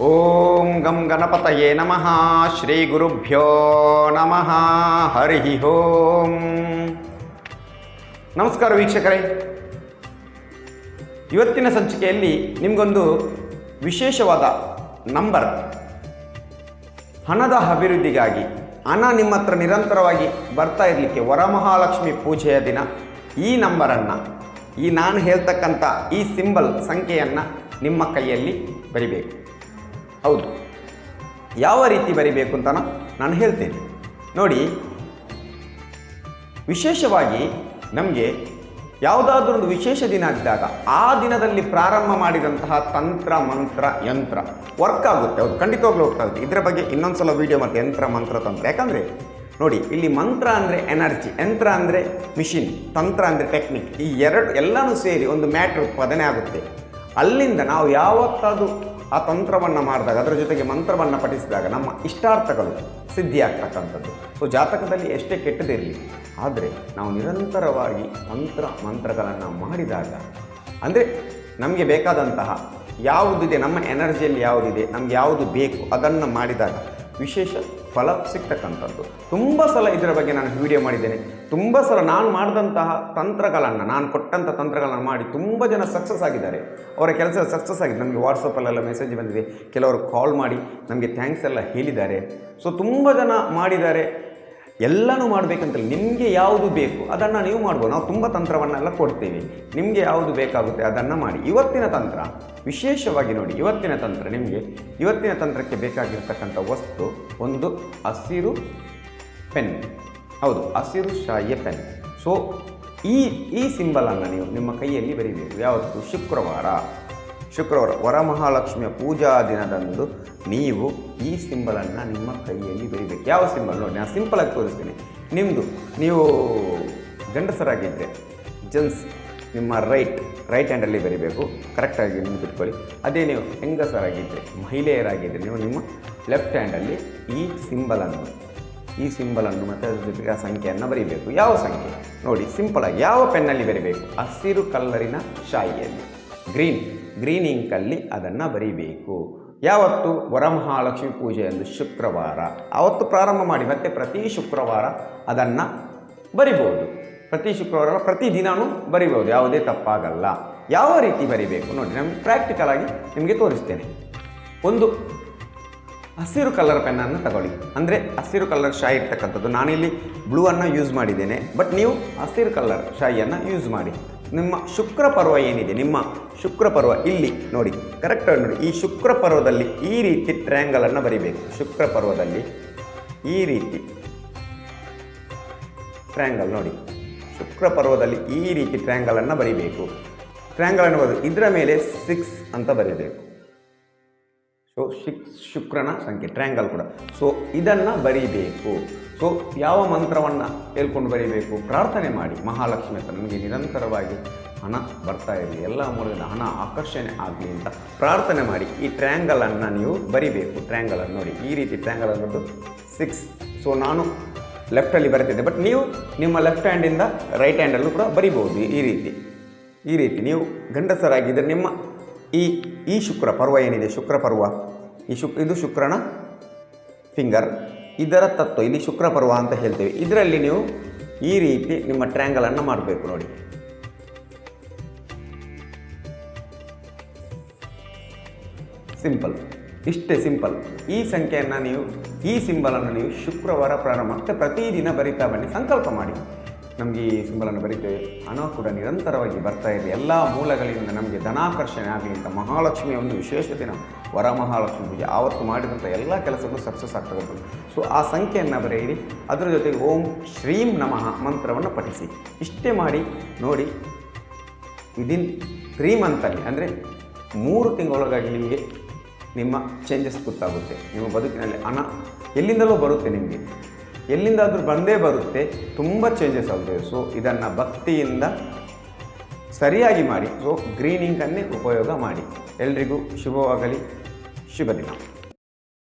ಓಂ ಗಂ ಗಣಪತಯೇ ನಮಃ ಶ್ರೀ ಗುರುಭ್ಯೋ ನಮಃ ಹರಿ ಓಂ ನಮಸ್ಕಾರ ವೀಕ್ಷಕರೇ. ಇವತ್ತಿನ ಸಂಚಿಕೆಯಲ್ಲಿ ನಿಮಗೊಂದು ವಿಶೇಷವಾದ ನಂಬರ್. ಹಣದ ಅಭಿವೃದ್ಧಿಗಾಗಿ, ಹಣ ನಿಮ್ಮ ಹತ್ರ ನಿರಂತರವಾಗಿ ಬರ್ತಾ ಇರಲಿಕ್ಕೆ ವರಮಹಾಲಕ್ಷ್ಮಿ ಪೂಜೆಯ ದಿನ. ಈ ನಂಬರನ್ನು, ಈ ನಾನು ಹೇಳ್ತಕ್ಕಂಥ ಈ ಸಿಂಬಲ್ ಸಂಖ್ಯೆಯನ್ನು ನಿಮ್ಮ ಕೈಯಲ್ಲಿ ಬರಿಬೇಕು. ಹೌದು. ಯಾವ ರೀತಿ ಬರಿಬೇಕು ಅಂತ ನಾನು ಹೇಳ್ತೇನೆ. ನೋಡಿ, ವಿಶೇಷವಾಗಿ ನಮಗೆ ಯಾವುದಾದ್ರೂ ಒಂದು ವಿಶೇಷ ದಿನ ಇದ್ದಾಗ ಆ ದಿನದಲ್ಲಿ ಪ್ರಾರಂಭ ಮಾಡಿದಂತಹ ತಂತ್ರ, ಮಂತ್ರ, ಯಂತ್ರ ವರ್ಕ್ ಆಗುತ್ತೆ. ಹೌದು, ಖಂಡಿತವಾಗ್ಲೂ ಹೋಗ್ತಾ ಆಗುತ್ತೆ ಇದರ ಬಗ್ಗೆ ಇನ್ನೊಂದು ಸಲ ವೀಡಿಯೋ ಮತ್ತು ಯಂತ್ರ, ಮಂತ್ರ ತಂತ್ರ ಯಾಕಂದರೆ, ನೋಡಿ, ಇಲ್ಲಿ ಮಂತ್ರ ಅಂದರೆ ಎನರ್ಜಿ ಯಂತ್ರ ಅಂದರೆ ಮಿಷಿನ್ ತಂತ್ರ ಅಂದರೆ ಟೆಕ್ನಿಕ್ ಈ ಎರಡು ಎಲ್ಲನೂ ಸೇರಿ ಒಂದು ಮ್ಯಾಟ್ರ್ ಉತ್ಪಾದನೆ ಆಗುತ್ತೆ. ಅಲ್ಲಿಂದ ನಾವು ಯಾವತ್ತಾದರೂ ಆ ತಂತ್ರವನ್ನು ಮಾಡಿದಾಗ, ಅದರ ಜೊತೆಗೆ ಮಂತ್ರವನ್ನು ಪಠಿಸಿದಾಗ ನಮ್ಮ ಇಷ್ಟಾರ್ಥಗಳು ಸಿದ್ಧಿಯಾಗ್ತಕ್ಕಂಥದ್ದು. ಸೊ, ಜಾತಕದಲ್ಲಿ ಎಷ್ಟೇ ಕೆಟ್ಟದಿರಲಿ, ಆದರೆ ನಾವು ನಿರಂತರವಾಗಿ ತಂತ್ರ ಮಂತ್ರಗಳನ್ನು ಮಾಡಿದಾಗ, ಅಂದರೆ ನಮಗೆ ಬೇಕಾದಂತಹ ಯಾವುದಿದೆ, ನಮ್ಮ ಎನರ್ಜಿಯಲ್ಲಿ ಯಾವುದಿದೆ, ನಮ್ಗೆ ಯಾವುದು ಬೇಕು, ಅದನ್ನು ಮಾಡಿದಾಗ ವಿಶೇಷ ಫಲ ಸಿಗ್ತಕ್ಕಂಥದ್ದು. ತುಂಬ ಸಲ ಇದರ ಬಗ್ಗೆ ನಾನು ವಿಡಿಯೋ ಮಾಡಿದ್ದೇನೆ. ತುಂಬ ಸಲ ನಾನು ಮಾಡಿದಂತಹ ತಂತ್ರಗಳನ್ನು, ನಾನು ಕೊಟ್ಟಂಥ ತಂತ್ರಗಳನ್ನು ಮಾಡಿ ತುಂಬ ಜನ ಸಕ್ಸಸ್ ಆಗಿದ್ದಾರೆ. ಅವರ ಕೆಲಸ ಸಕ್ಸಸ್ ಆಗಿದೆ. ನಮಗೆ ವಾಟ್ಸಪ್ಪಲ್ಲೆಲ್ಲ ಮೆಸೇಜ್ ಬಂದಿದೆ. ಕೆಲವರು ಕಾಲ್ ಮಾಡಿ ನಮಗೆ ಥ್ಯಾಂಕ್ಸ್ ಎಲ್ಲ ಹೇಳಿದ್ದಾರೆ. ಸೊ ತುಂಬ ಜನ ಮಾಡಿದ್ದಾರೆ. ಎಲ್ಲನೂ ಮಾಡಬೇಕಂತಿಲ್ಲ, ನಿಮಗೆ ಯಾವುದು ಬೇಕು ಅದನ್ನು ನೀವು ಮಾಡ್ಬೋದು. ನಾವು ತುಂಬ ತಂತ್ರವನ್ನೆಲ್ಲ ಕೊಡ್ತೀವಿ. ನಿಮಗೆ ಯಾವುದು ಬೇಕಾಗುತ್ತೆ ಅದನ್ನು ಮಾಡಿ. ಇವತ್ತಿನ ತಂತ್ರ, ವಿಶೇಷವಾಗಿ ನೋಡಿ, ಇವತ್ತಿನ ತಂತ್ರ ನಿಮಗೆ, ಇವತ್ತಿನ ತಂತ್ರಕ್ಕೆ ಬೇಕಾಗಿರ್ತಕ್ಕಂಥ ವಸ್ತು ಒಂದು ಹಸಿರು ಪೆನ್. ಹೌದು, ಹಸಿರು ಶಾಯಿಯ ಪೆನ್. ಸೊ ಈ ಈ ಸಿಂಬಲನ್ನು ನೀವು ನಿಮ್ಮ ಕೈಯಲ್ಲಿ ಬರೀಬೇಕು. ಯಾವತ್ತು? ಶುಕ್ರವಾರ. ಶುಕ್ರವಾರ ವರಮಹಾಲಕ್ಷ್ಮಿಯ ಪೂಜಾ ದಿನದಂದು ನೀವು ಈ ಸಿಂಬಲನ್ನು ನಿಮ್ಮ ಕೈಯಲ್ಲಿ ಬೆಳಿಬೇಕು. ಯಾವ ಸಿಂಬಲ್ ನೋಡಿ, ನಾನು ಸಿಂಪಲಾಗಿ ತೋರಿಸ್ತೀನಿ. ನಿಮ್ಮದು ನೀವು ಗಂಡಸರಾಗಿದ್ದರೆ ಜೆನ್ಸ್ ನಿಮ್ಮ ರೈಟ್ ರೈಟ್ ಹ್ಯಾಂಡಲ್ಲಿ ಬರಿಬೇಕು. ಕರೆಕ್ಟಾಗಿ ಬಿಟ್ಕೊಳ್ಳಿ ಅದೇ ನೀವು ಹೆಂಗಸರಾಗಿದ್ದರೆ ಮಹಿಳೆಯರಾಗಿದ್ದರೆ ನೀವು ನಿಮ್ಮ ಲೆಫ್ಟ್ ಹ್ಯಾಂಡಲ್ಲಿ ಈ ಸಿಂಬಲನ್ನು ಈ ಸಿಂಬಲನ್ನು ಮತ್ತು ಅದ್ರ ಜೊತೆಗೆ ಆ ಸಂಖ್ಯೆಯನ್ನು ಬರೀಬೇಕು. ಯಾವ ಸಂಖ್ಯೆ? ನೋಡಿ ಸಿಂಪಲಾಗಿ ಯಾವ ಪೆನ್ನಲ್ಲಿ ಬರೀಬೇಕು? ಹಸಿರು ಕಲ್ಲರಿನ ಶಾಯಿಯಲ್ಲಿ. ಗ್ರೀನ್ ಗ್ರೀನ್ ಇಂಕಲ್ಲಿ ಅದನ್ನು ಬರೀಬೇಕು. ಯಾವತ್ತು ವರಮಹಾಲಕ್ಷ್ಮಿ ಪೂಜೆ ಎಂದು ಶುಕ್ರವಾರ ಆವತ್ತು ಪ್ರಾರಂಭ ಮಾಡಿ ಮತ್ತೆ ಪ್ರತಿ ಶುಕ್ರವಾರ ಅದನ್ನು ಬರಿಬೋದು. ಪ್ರತಿ ಶುಕ್ರವಾರ ಪ್ರತಿ ದಿನವೂ ಬರಿಬೋದು, ಯಾವುದೇ ತಪ್ಪಾಗಲ್ಲ. ಯಾವ ರೀತಿ ಬರಿಬೇಕು ನೋಡಿ, ನಾನು ಪ್ರಾಕ್ಟಿಕಲ್ ಆಗಿ ನಿಮಗೆ ತೋರಿಸ್ತೇನೆ. ಒಂದು ಹಸಿರು ಕಲರ್ ಪೆನ್ನನ್ನು ತಗೊಳ್ಳಿ. ಅಂದರೆ ಹಸಿರು ಕಲರ್ ಶಾಯಿ ಇರ್ತಕ್ಕಂಥದ್ದು. ನಾನಿಲ್ಲಿ ಬ್ಲೂ ಅನ್ನು ಯೂಸ್ ಮಾಡಿದ್ದೇನೆ ಬಟ್ ನೀವು ಹಸಿರು ಕಲರ್ ಶಾಯಿಯನ್ನು ಯೂಸ್ ಮಾಡಿ. ನಿಮ್ಮ ಶುಕ್ರ ಪರ್ವ ಏನಿದೆ? ನಿಮ್ಮ ಶುಕ್ರ ಪರ್ವ ಇಲ್ಲಿ ನೋಡಿ ಕರೆಕ್ಟಾಗಿ ನೋಡಿ. ಈ ಶುಕ್ರ ಪರ್ವದಲ್ಲಿ ಈ ರೀತಿ ಟ್ರ್ಯಾಂಗಲನ್ನು ಬರಿಬೇಕು. ಶುಕ್ರ ಪರ್ವದಲ್ಲಿ ಈ ರೀತಿ ಟ್ರ್ಯಾಂಗಲ್ ನೋಡಿ. ಶುಕ್ರ ಪರ್ವದಲ್ಲಿ ಈ ರೀತಿ ಟ್ರ್ಯಾಂಗಲನ್ನು ಬರಿಬೇಕು. ಟ್ರ್ಯಾಂಗಲನ್ನು ಬರೆದು ಇದರ ಮೇಲೆ ಸಿಕ್ಸ್ ಅಂತ ಬರೀಬೇಕು. ಸೊ ಶಿಕ್ ಶುಕ್ರನ ಸಂಖ್ಯೆ ಟ್ರ್ಯಾಂಗಲ್ ಕೂಡ. ಸೊ ಇದನ್ನು ಬರೀಬೇಕು. ಸೊ ಯಾವ ಮಂತ್ರವನ್ನು ಹೇಳ್ಕೊಂಡು ಬರೀಬೇಕು, ಪ್ರಾರ್ಥನೆ ಮಾಡಿ. ಮಹಾಲಕ್ಷ್ಮಿ ಹತ್ರ ನಮಗೆ ನಿರಂತರವಾಗಿ ಹಣ ಬರ್ತಾ ಇರಲಿ ಎಲ್ಲ ಮೂಲದಿಂದ ಹಣ ಆಕರ್ಷಣೆ ಆಗಲಿ ಅಂತ ಪ್ರಾರ್ಥನೆ ಮಾಡಿ. ಈ ಟ್ರ್ಯಾಂಗಲನ್ನು ನೀವು ಬರಿಬೇಕು. ಟ್ರ್ಯಾಂಗಲನ್ನು ನೋಡಿ. ಈ ರೀತಿ ಟ್ರ್ಯಾಂಗಲ್ ಅನ್ನೋದು ಸಿಕ್ಸ್ ಸೊ ನಾನು ಲೆಫ್ಟಲ್ಲಿ ಬರ್ತಿದ್ದೆ ಬಟ್ ನೀವು ನಿಮ್ಮ ಲೆಫ್ಟ್ ಹ್ಯಾಂಡಿಂದ ರೈಟ್ ಹ್ಯಾಂಡಲ್ಲೂ ಕೂಡ ಬರಿಬೋದು ಈ ರೀತಿ. ಈ ರೀತಿ ನೀವು ಗಂಡಸರಾಗಿದ್ದರೆ ನಿಮ್ಮ ಈ ಈ ಶುಕ್ರ ಪರ್ವ ಏನಿದೆ? ಶುಕ್ರ ಪರ್ವ. ಈ ಶುಕ್, ಇದು ಶುಕ್ರನ ಫಿಂಗರ್ ಇದರ ತತ್ವ, ಇಲ್ಲಿ ಶುಕ್ರ ಪರ್ವ ಅಂತ ಹೇಳ್ತೇವೆ. ಇದರಲ್ಲಿ ನೀವು ಈ ರೀತಿ ನಿಮ್ಮ ಟ್ರ್ಯಾಂಗಲನ್ನು ಮಾಡಬೇಕು ನೋಡಿ. ಸಿಂಪಲ್ ಇಷ್ಟೇ ಸಿಂಪಲ್ ಈ ಸಂಖ್ಯೆಯನ್ನು ನೀವು, ಈ ಸಿಂಬಲನ್ನು ನೀವು ಶುಕ್ರವಾರ ಪ್ರಾರಂಭ, ಮತ್ತೆ ಪ್ರತಿದಿನ ಬರಿತಾ ಬನ್ನಿ, ಸಂಕಲ್ಪ ಮಾಡಿ. ನಮಗೆ ಈ ಸಿಂಬಲನ್ನು ಬರೀತೇವೆ. ಹಣ ಕೂಡ ನಿರಂತರವಾಗಿ ಬರ್ತಾ ಇದೆ. ಎಲ್ಲ ಮೂಲಗಳಿಂದ ನಮಗೆ ಧನಾಕರ್ಷಣೆ ಆಗಲಿ ಅಂತ ಮಹಾಲಕ್ಷ್ಮಿಯ ಒಂದು ವಿಶೇಷ ದಿನ ವರ ಮಹಾಲಕ್ಷ್ಮಿ ಪೂಜೆ ಆವತ್ತು ಮಾಡಿದಂಥ ಎಲ್ಲ ಕೆಲಸಗಳು ಸಕ್ಸಸ್ ಆಗ್ತಕ್ಕಂಥದ್ದು ಸೊ ಆ ಸಂಖ್ಯೆಯನ್ನು ಬರೆಯಿರಿ. ಅದರ ಜೊತೆಗೆ ಓಂ ಶ್ರೀಂ ನಮಃ ಮಂತ್ರವನ್ನು ಪಠಿಸಿ. ಇಷ್ಟೇ ಮಾಡಿ, ನೋಡಿ ವಿದಿನ್ ತ್ರೀ ಮಂತಲ್ಲಿ ಅಂದರೆ ಮೂರು ತಿಂಗಳೊಳಗಾಗಿ ನಿಮಗೆ ನಿಮ್ಮ ಚೇಂಜಸ್ ಗೊತ್ತಾಗುತ್ತೆ. ನಿಮ್ಮ ಬದುಕಿನಲ್ಲಿ ಹಣ ಎಲ್ಲಿಂದಲೂ ಬರುತ್ತೆ ನಿಮಗೆ. ಎಲ್ಲಿಂದಾದರೂ ಬಂದೇ ಬರುತ್ತೆ, ತುಂಬ ಚೇಂಜಸ್ ಆಗುತ್ತೆ. ಸೊ ಇದನ್ನು ಭಕ್ತಿಯಿಂದ ಸರಿಯಾಗಿ ಮಾಡಿ. ಸೊ ಗ್ರೀನಿಂಗನ್ನೇ ಉಪಯೋಗ ಮಾಡಿ. ಎಲ್ರಿಗೂ ಶುಭವಾಗಲಿ. ಶುಭ ದಿನ